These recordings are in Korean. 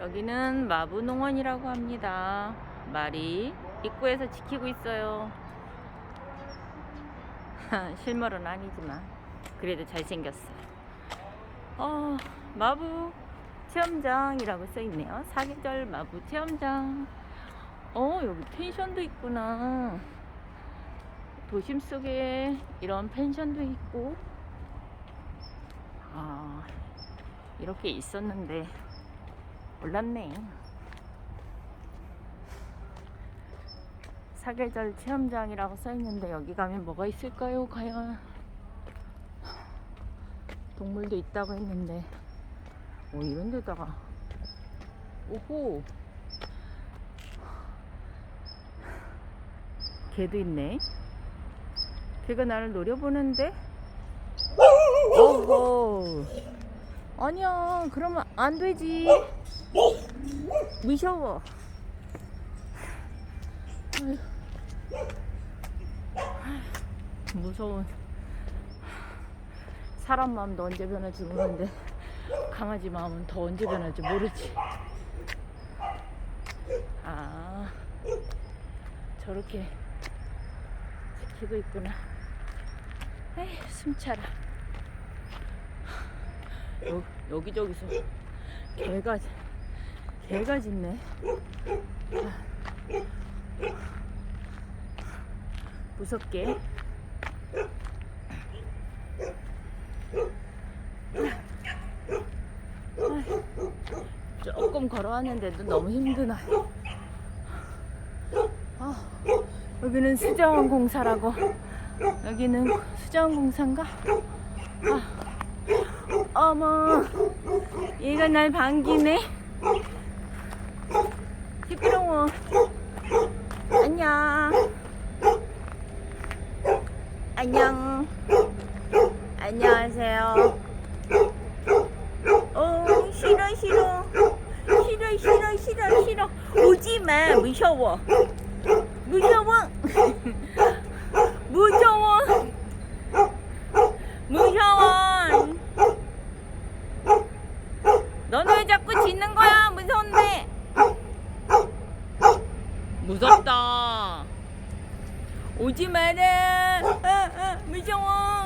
여기는 마부농원이라고 합니다. 말이 입구에서 지키고 있어요. 실물은 아니지만 그래도 잘생겼어요. 어, 마부 체험장이라고 써 있네요. 사계절 마부 체험장. 어, 여기 펜션도 있구나. 도심 속에 이런 펜션도 있고. 아, 이렇게 있었는데 몰랐네. 사계절 체험장이라고 써 있는데 여기 가면 뭐가 있을까요? 과연 동물도 있다고 했는데 오 이런 데다가 오호 개도 있네. 걔가 나를 노려보는데 오호 아니야 그러면 안 되지 무서워. 무서운 사람 마음도 언제 변할지 모르는데 강아지 마음은 더 언제 변할지 모르지. 아 저렇게 지키고 있구나. 에이 숨차라. 여, 여기저기서 개가 개가 짖네. 무섭게. 조금 걸어왔는데도 너무 힘드나. 아, 여기는 수자원 공사라고. 여기는 수자원 공사인가? 아, 어머 얘가 날 반기네 시끄러워 안녕. 안녕. 안녕하세요. 어 싫어 싫어. 싫어 싫어 싫어 싫어. 오지 마 무서워 무서워. 무서워 무서워 너는 왜 자꾸 짖는 거야 무서운데 무섭다 오지 마라 아, 아, 무서워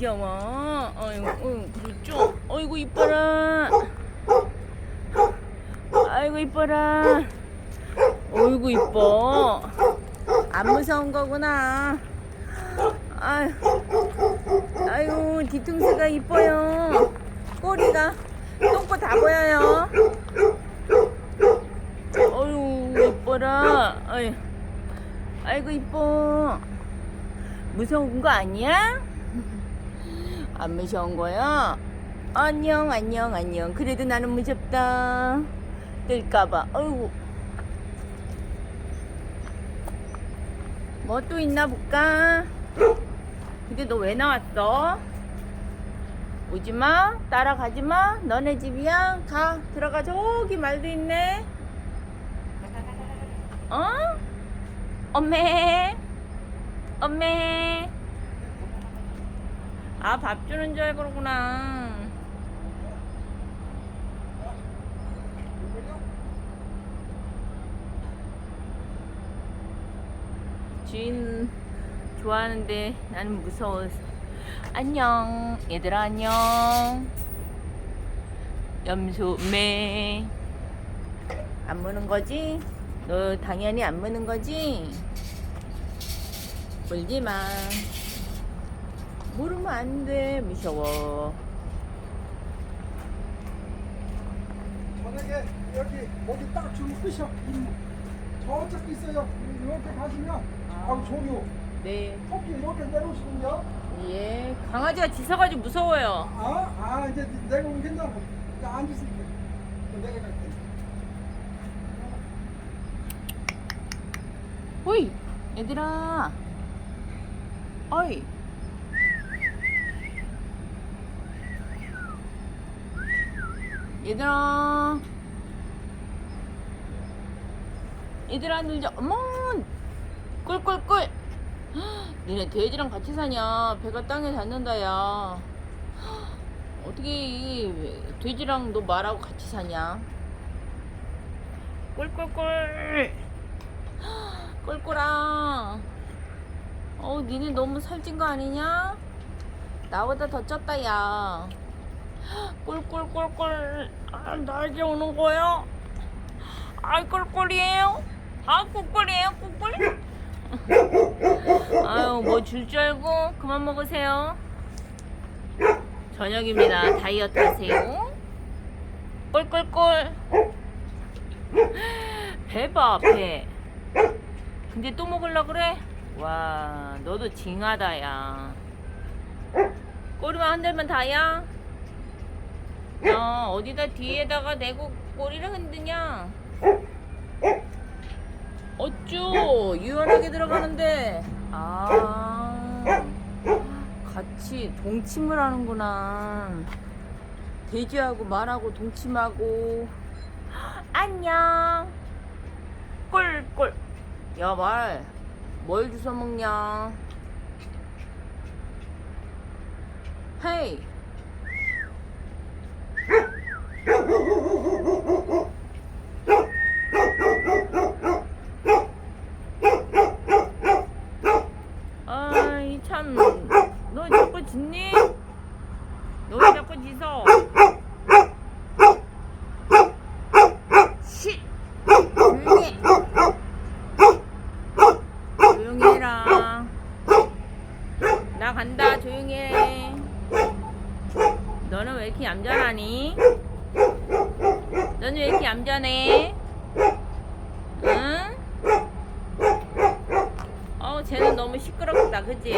아이고 응, 그렇죠? 아이고 이뻐라. 아이고 이뻐라. 어이구 이뻐. 안 무서운 거구나. 아유 뒤통수가 이뻐요. 꼬리가 똥꼬 다 보여요. 어유 이뻐라. 아이고 이뻐. 무서운 거 아니야? 안 무서운 거야? 안녕 안녕 안녕. 그래도 나는 무섭다. 뜰까봐. 어이구. 뭐 또 있나 볼까? 근데 너 왜 나왔어? 오지 마. 따라가지 마. 너네 집이야. 가. 들어가. 저기 말도 있네. 어? 엄매. 엄매 아 밥 주는 줄 알고 그러구나 주인 좋아하는데 나는 무서워서 안녕 얘들아 안녕 염소매 안 무는 거지? 너 당연히 안 무는 거지? 울지 마. 물으면 안 돼. 무서워. 만약에 여기 어디 딱 주면 끝이야. 저쪽 있어요. 이렇게 가시면 아우 조류 네. 토끼 이렇게 내려오시군요. 예. 강아지가 짖어가지고 무서워요. 아, 아 이제 내가 오겠다고. 나 앉으실게. 내가 갈게. 호이! 얘들아. 어이. 얘들아. 얘들아, 놀자. 어머! 꿀꿀꿀! 니네 돼지랑 같이 사냐? 배가 땅에 닿는다, 야. 어떻게 이 돼지랑 너 말하고 같이 사냐? 꿀꿀꿀. 꿀꿀아. 어, 니네 너무 살찐 거 아니냐? 나보다 더 쪘다, 야. 꿀꿀꿀꿀. 아, 날개 오는 거요? 아, 꿀꿀이에요? 아, 꿀꿀이에요, 꿀꿀? 아유, 뭐 줄 줄 알고 그만 먹으세요. 저녁입니다. 다이어트 하세요. 꿀꿀꿀. 배봐, 배. 근데 또 먹으려 그래? 와, 너도 징하다, 야. 꼬리만 한 대면 다야? 어, 어디다 뒤에다가 대고 꼬리를 흔드냐? 어쭈, 유연하게 들어가는데. 아, 같이 동침을 하는구나. 돼지하고 말하고 동침하고. 안녕. 꿀꿀. 야, 말. 뭘 주워 먹냐? 헤이 참, 너 자꾸 짖니? 너 왜 자꾸 짖어? 쉿! 조용히 해. 조용히 해라. 나 간다, 조용히 해. 너는 왜 이렇게 얌전하니? 너는 왜 이렇게 얌전해? 응? 어, 쟤는 너무 시끄럽다, 그지?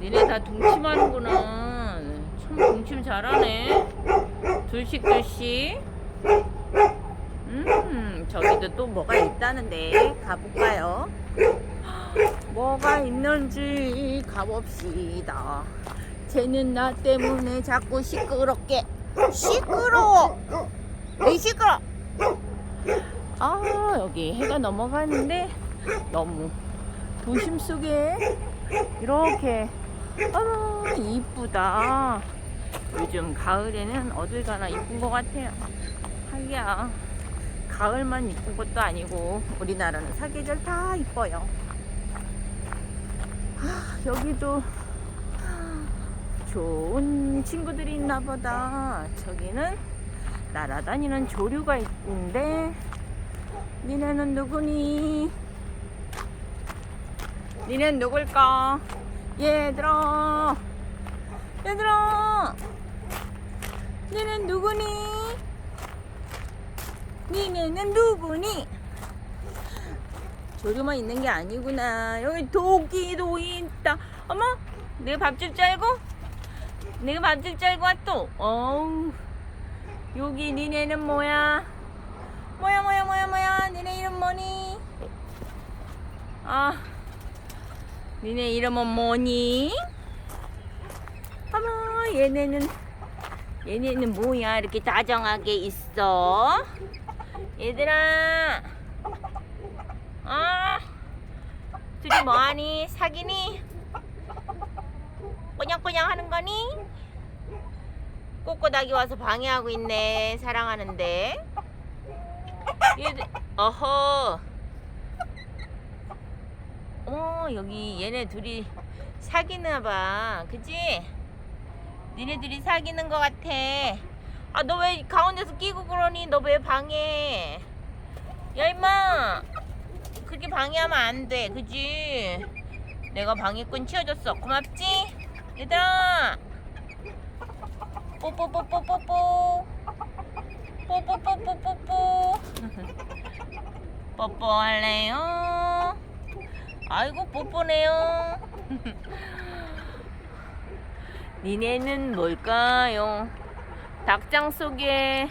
니네 다 동침하는구나. 참 동침 잘하네. 둘씩 둘씩. 음, 저기도 또 뭐가 있다는데 가볼까요? 뭐가 있는지 가봅시다. 쟤는 나 때문에 자꾸 시끄럽게 시끄러워. 왜 시끄러? 아 여기 해가 넘어가는데 너무 도심 속에 이렇게 아 이쁘다. 요즘 가을에는 어딜 가나 이쁜 것 같아요. 하기야 가을만 이쁜 것도 아니고 우리나라는 사계절 다 이뻐요. 아, 여기도 좋은 친구들이 있나 보다. 저기는 날아다니는 조류가 있는데 니네는 누구니? 니넨 누굴까? 얘들아 얘들아 니넨 누구니? 니네는 누구니? 조류만 있는 게 아니구나. 여기 도끼도 있다. 어머, 내가 밥줄 줄 알고? 내가 밥줄 줄 알고 왔또. 어우, 여기 니네는 뭐야? 뭐야, 뭐야, 뭐야, 뭐야? 니네 이름 뭐니? 아, 니네 이름은 뭐니? 어머, 얘네는, 얘네는 뭐야? 이렇게 다정하게 있어? 얘들아, 아, 둘이 뭐하니? 사귀니? 꼬냥꼬냥 하는 거니? 꼬꼬닥이 와서 방해하고 있네. 사랑하는데. 얘들, 어허. 어, 여기 얘네 둘이 사귀나 봐. 그지? 니네들이 사귀는 것 같아. 아, 너 왜 가운데서 끼고 그러니? 너 왜 방해? 야, 임마! 그렇게 방해하면 안 돼. 그지? 내가 방해꾼 치워줬어. 고맙지? 얘들아! 뽀뽀뽀뽀뽀뽀! 뽀뽀뽀뽀뽀뽀! 뽀뽀할래요? 아이고, 뽀뽀네요. 니네는 뭘까요? 닭장 속에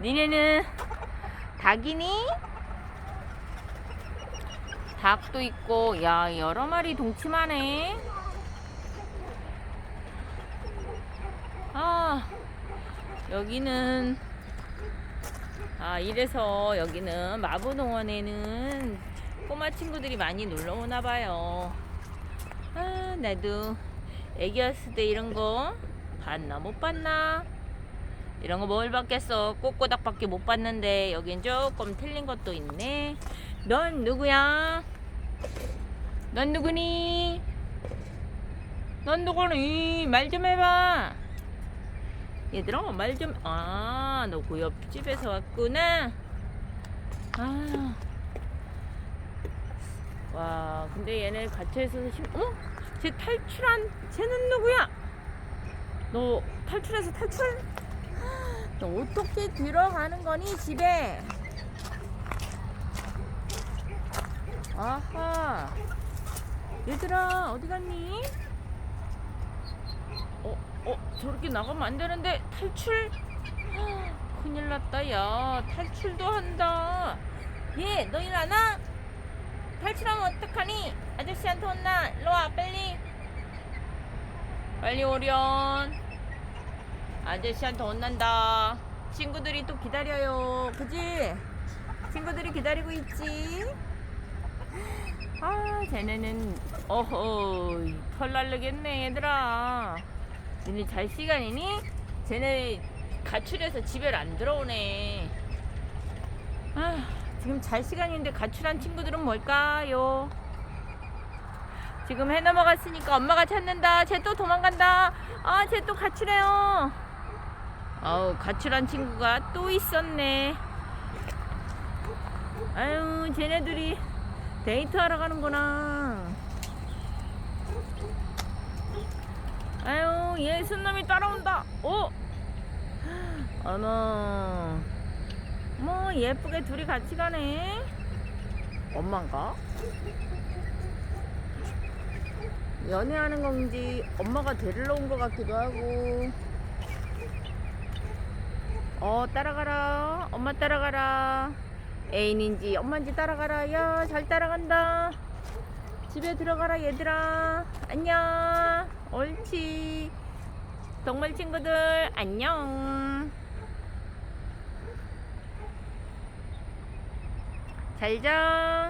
니네는 닭이니? 닭도 있고 야 여러 마리 동침하네 아 여기는 아 이래서 여기는 마부동원에는 꼬마 친구들이 많이 놀러 오나 봐요 아 나도 애기였을 때 이런 거 봤나 못 봤나? 이런 거 뭘 봤겠어? 꼬꼬닥밖에 못 봤는데 여긴 조금 틀린 것도 있네. 넌 누구야? 넌 누구니? 넌 누구니? 말 좀 해봐. 얘들아 말 좀. 아, 너 그 옆집에서 왔구나. 아. 와, 근데 얘네 갇혀 있어서 심, 어머? 쟤 탈출한, 쟤는 누구야? 너 탈출해서 탈출? 너 어떻게 들어가는 거니, 집에? 아하. 얘들아, 어디 갔니? 어, 어, 저렇게 나가면 안 되는데, 탈출? 큰일 났다, 야. 탈출도 한다. 얘, 너일안 와? 탈출하면 어떡하니? 아저씨한테 혼나. 일로 와, 빨리. 빨리 오련. 아저씨한테 혼난다. 친구들이 또 기다려요. 그지? 친구들이 기다리고 있지? 아, 쟤네는, 어허, 털 날르겠네, 얘들아. 니네 잘 시간이니? 쟤네 가출해서 집에 안 들어오네. 아, 지금 잘 시간인데 가출한 친구들은 뭘까요? 지금 해 넘어갔으니까 엄마가 찾는다. 쟤 또 도망간다. 아, 쟤 또 가출해요. 아우, 가출한 친구가 또 있었네. 아유, 쟤네들이 데이트하러 가는구나. 아유, 얘 순놈이 따라온다. 어? 어머. 뭐 예쁘게 둘이 같이 가네. 엄마인가? 연애하는 건지 엄마가 데리러 온 것 같기도 하고. 어 따라가라. 엄마 따라가라. 애인인지 엄마인지 따라가라. 야 잘 따라간다. 집에 들어가라 얘들아. 안녕. 옳지. 동물 친구들 안녕. 잘 자.